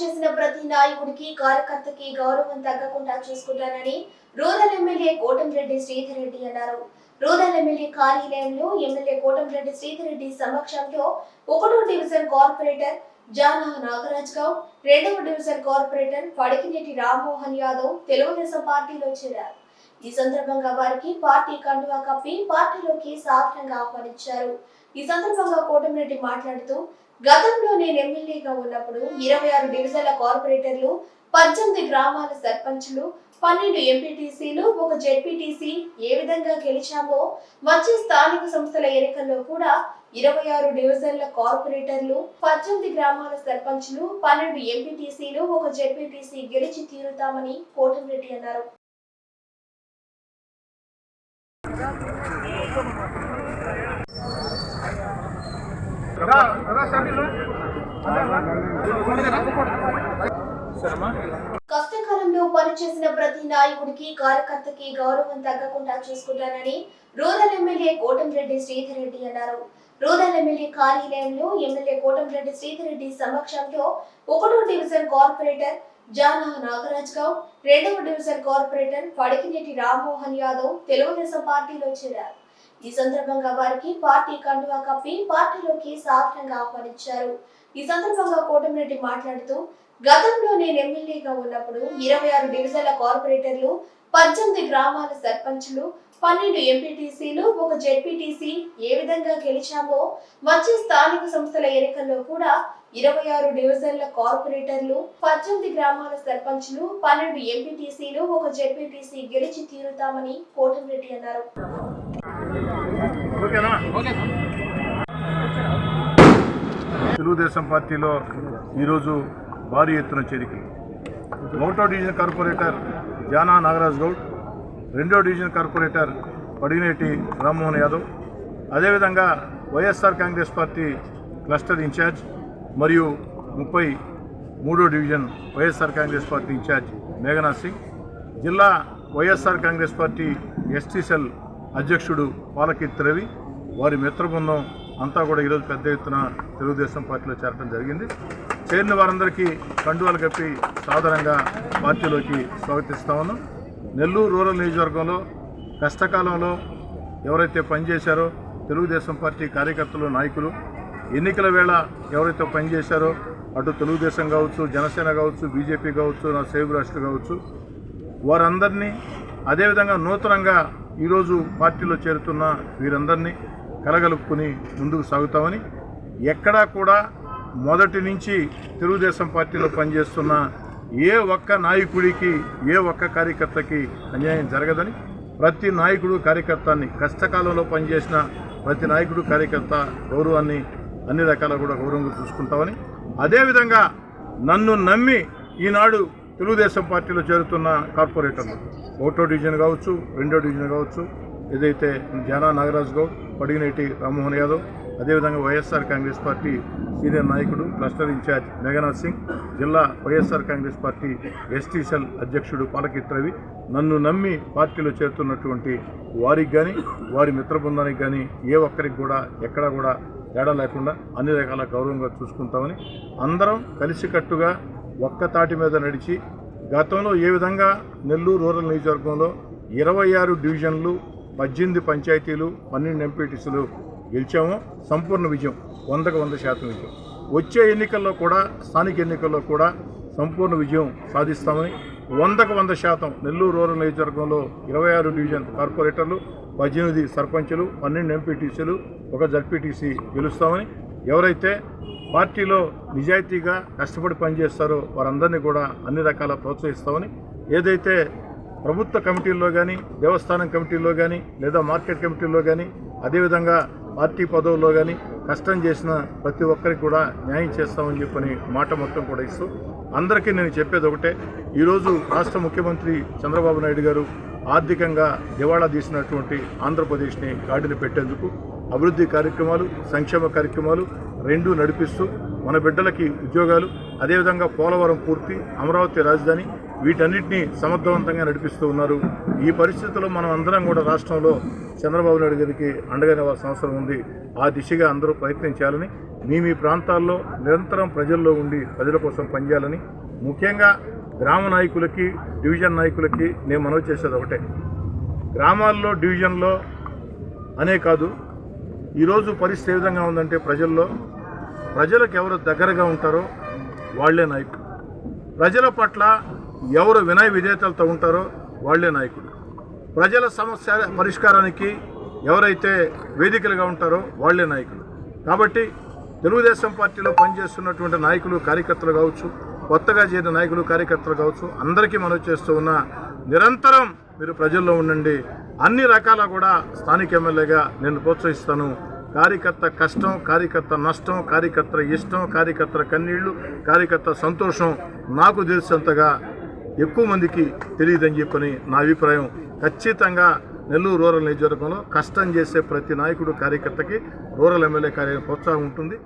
చేసిన ప్రతి నాయకుడికి కార్యకర్తకి గౌరవం తగ్గకుండా చూసుకుంటానని రూరల్ ఎమ్మెల్యే కోటంరెడ్డి శ్రీధర్ రెడ్డి అన్నారు. రూరల్ ఎమ్మెల్యే కార్యాలయంలో ఎమ్మెల్యే కోటంరెడ్డి శ్రీధర్ రెడ్డి సమక్షంలో ఒకటో డివిజన్ కార్పొరేటర్ జానా నాగరాజ్ గౌడ్ రెండవ డివిజన్ కార్పొరేటర్ పడికినేటి రామ్మోహన్ యాదవ్ తెలుగుదేశం పార్టీలో చేరారు. ఈ సందర్భంగా వారికి పార్టీ కండువా కప్పి పార్టీలోకి సాధారణంగా ఆహ్వానించారు. ఈ సందర్భంగా కోటమిరెడ్డి మాట్లాడుతూ గతంలో నేను ఎమ్మెల్యేగా ఉన్నప్పుడు ఇరవై ఆరు డివిజన్ల కార్పొరేటర్లు పద్దెనిమిది గ్రామాల సర్పంచులు పన్నెండు ఎంపీటీసీలు ఒక జెడ్పీటీసీ ఏ విధంగా గెలిచామో వచ్చే స్థానిక సంస్థల ఎన్నికల్లో కూడా ఇరవై ఆరు డివిజన్ల కార్పొరేటర్లు పద్దెనిమిది గ్రామాల సర్పంచులు పన్నెండు ఎంపీటీసీలు ఒక జెడ్పీటీసీ గెలిచి తీరుతామని కోటమిరెడ్డి అన్నారు. కష్టకాలంలో పనిచేసిన ప్రతి నాయకుడికి కార్యకర్తకి గౌరవం తగ్గకుండా చూసుకుంటానని రూరల్ ఎమ్మెల్యే కోటంరెడ్డి శ్రీధర్ రెడ్డి అన్నారు. రూరల్ ఎమ్మెల్యే కార్యాలయంలో ఎమ్మెల్యే కోటంరెడ్డి శ్రీధర్ రెడ్డి సమక్షంలో ఒకటో డివిజన్ కార్పొరేటర్ జానా నాగరాజ్ గౌడ్ రెండవ డివిజన్ కార్పొరేటర్ పడికినేటి రామ్మోహన్ యాదవ్ తెలుగుదేశం పార్టీలో చేరారు. ఈ సందర్భంగా వారికి పార్టీ కండువా కప్పి పార్టీలోకి సాధారణంగా ఆహ్వానించారు. ఈ సందర్భంగా కోటమిరెడ్డి మాట్లాడుతూ గతంలో నేను ఎమ్మెల్యేగా ఉన్నప్పుడు ఇరవై ఆరు డివిజన్ల కార్పొరేటర్లు పద్దెనిమిది గ్రామాల సర్పంచులు పన్నెండు ఎంపీటీసీలు ఒక జెడ్పీటీసీ ఏ విధంగా గెలిచామో వచ్చే స్థానిక సంస్థల ఎన్నికల్లో కూడా ఇరవై ఆరు డివిజన్ల కార్పొరేటర్లు పద్దెనిమిది గ్రామాల సర్పంచులు పన్నెండు ఎంపీటీసీలు ఒక జెడ్పీటీసీ గెలిచి తీరుతామని కోటమిరెడ్డి అన్నారు. తెలుగుదేశం పార్టీలో ఈరోజు భారీ ఎత్తున చేరికలు. ఒకటో డివిజన్ కార్పొరేటర్ జానా నాగరాజ్ గౌడ్ రెండో డివిజన్ కార్పొరేటర్ పడినేటి రామ్మోహన్ యాదవ్ అదేవిధంగా YSR Congress party cluster in charge మరియు ముప్పై మూడో division YSR Congress party in charge Meghanath Singh జిల్లా YSR Congress party ST cell అధ్యక్షుడు పాలకీర్తి రవి వారి మిత్రబృందం అంతా కూడా ఈరోజు పెద్ద ఎత్తున తెలుగుదేశం పార్టీలో చేరడం జరిగింది. చేరిన వారందరికీ కండువాలు కప్పి సాధారణంగా పార్టీలోకి స్వాగతిస్తా ఉన్నాం. నెల్లూరు రూరల్ నియోజకవర్గంలో కష్టకాలంలో ఎవరైతే పనిచేశారో తెలుగుదేశం పార్టీ కార్యకర్తలు నాయకులు ఎన్నికల వేళ ఎవరైతే పనిచేశారో అటు తెలుగుదేశం కావచ్చు జనసేన కావచ్చు బీజేపీ కావచ్చు నా సేవ రాష్ట్ర కావచ్చు వారందరినీ అదేవిధంగా నూతనంగా ఈరోజు పార్టీలో చేరుతున్న వీరందరినీ కలగలుపుకుని ముందుకు సాగుతామని ఎక్కడా కూడా మొదటి నుంచి తెలుగుదేశం పార్టీలో పనిచేస్తున్న ఏ ఒక్క నాయకుడికి ఏ ఒక్క కార్యకర్తకి అన్యాయం జరగదని ప్రతి నాయకుడు కార్యకర్తని కష్టకాలంలో పనిచేసిన ప్రతి నాయకుడు కార్యకర్త గౌరవాన్ని అన్ని రకాల కూడా గౌరవంగా చూసుకుంటామని అదేవిధంగా నన్ను నమ్మి ఈనాడు తెలుగుదేశం పార్టీలో చేరుతున్న కార్పొరేటర్లు. ఒకటో డివిజన్ కావచ్చు రెండో డివిజన్ కావచ్చు ఏదైతే జానా నాగరాజ్ గౌడ్ పడిగినేటి రామ్మోహన్ యాదవ్ అదేవిధంగా వైఎస్ఆర్ కాంగ్రెస్ పార్టీ సీనియర్ నాయకుడు cluster in charge Meghanath Singh జిల్లా YSR Congress party ST cell అధ్యక్షుడు పాలకిత్ రవి నన్ను నమ్మి పార్టీలో చేరుతున్నటువంటి వారికి కానీ వారి మిత్ర బృందానికి కానీ ఏ ఒక్కరికి కూడా ఎక్కడా కూడా తేడా లేకుండా అన్ని రకాల గౌరవంగా చూసుకుంటామని అందరం కలిసికట్టుగా ఒక్క తాటి మీద నడిచి గతంలో ఏ విధంగా నెల్లూరు రూరల్ నియోజకవర్గంలో ఇరవై ఆరు డివిజన్లు పద్దెనిమిది పంచాయతీలు పన్నెండు ఎంపీటీసీలు గెలిచామో సంపూర్ణ విజయం వందకు వంద శాతం విజయం. వచ్చే ఎన్నికల్లో కూడా స్థానిక ఎన్నికల్లో కూడా సంపూర్ణ విజయం సాధిస్తామని వందకు వంద శాతం నెల్లూరు రూరల్ నియోజకవర్గంలో ఇరవై ఆరు డివిజన్ కార్పొరేటర్లు పద్దెనిమిది సర్పంచులు పన్నెండు ఎంపీటీసీలు ఒక జడ్పీటీసీ గెలుస్తామని ఎవరైతే పార్టీలో నిజాయితీగా కష్టపడి పనిచేస్తారో వారందరినీ కూడా అన్ని రకాల ప్రోత్సహిస్తామని ఏదైతే ప్రభుత్వ కమిటీల్లో కానీ దేవస్థానం కమిటీల్లో కానీ లేదా మార్కెట్ కమిటీల్లో కానీ అదేవిధంగా పార్టీ పదవుల్లో కానీ కష్టం చేసిన ప్రతి ఒక్కరికి కూడా న్యాయం చేస్తామని చెప్పని మాట మొత్తం కూడా ఇస్తూ అందరికీ నేను చెప్పేది ఒకటే. ఈరోజు రాష్ట్ర ముఖ్యమంత్రి చంద్రబాబు నాయుడు గారు ఆర్థికంగా దివాళా తీసినటువంటి ఆంధ్రప్రదేశ్ని గాడిని పెట్టేందుకు అభివృద్ధి కార్యక్రమాలు సంక్షేమ కార్యక్రమాలు రెండూ నడిపిస్తూ మన బిడ్డలకి ఉద్యోగాలు అదేవిధంగా పోలవరం పూర్తి అమరావతి రాజధాని వీటన్నిటినీ సమర్థవంతంగా నడిపిస్తూ ఉన్నారు. ఈ పరిస్థితుల్లో మనం అందరం కూడా రాష్ట్రంలో చంద్రబాబు నాయుడు గారికి అండగా నివ్వాల్సిన అవసరం ఉంది. ఆ దిశగా అందరూ ప్రయత్నించాలని మీ మీ ప్రాంతాల్లో నిరంతరం ప్రజల్లో ఉండి ప్రజల కోసం పనిచేయాలని ముఖ్యంగా గ్రామ నాయకులకి డివిజన్ నాయకులకి నేను మనవి చేసేది ఒకటే. గ్రామాల్లో డివిజన్లో అనే కాదు ఈరోజు పరిస్థితి ఏ విధంగా ఉందంటే ప్రజల్లో ప్రజలకు ఎవరు దగ్గరగా ఉంటారో వాళ్ళే నాయకులు. ప్రజల పట్ల ఎవరు వినయ విధేయతలతో ఉంటారో వాళ్ళే నాయకులు. ప్రజల సమస్య పరిష్కారానికి ఎవరైతే వేదికలుగా ఉంటారో వాళ్ళే నాయకులు. కాబట్టి తెలుగుదేశం పార్టీలో పనిచేస్తున్నటువంటి నాయకులు కార్యకర్తలు కావచ్చు కొత్తగా చేరిన నాయకులు కార్యకర్తలు కావచ్చు అందరికీ మనం చేస్తూ ఉన్న నిరంతరం మీరు ప్రజల్లో ఉండండి. అన్ని రకాల కూడా స్థానిక ఎమ్మెల్యేగా నేను ప్రోత్సహిస్తాను. కార్యకర్త కష్టం కార్యకర్త నష్టం కార్యకర్త ఇష్టం కార్యకర్తల కన్నీళ్ళు కార్యకర్త సంతోషం నాకు తెలిసినంతగా ఎక్కువ మందికి తెలియదని చెప్పని నా అభిప్రాయం. ఖచ్చితంగా నెల్లూరు రూరల్ నియోజకవర్గంలో కష్టం చేసే ప్రతి నాయకుడు కార్యకర్తకి రూరల్ ఎమ్మెల్యే కార్యాలయం ప్రోత్సాహం ఉంటుంది.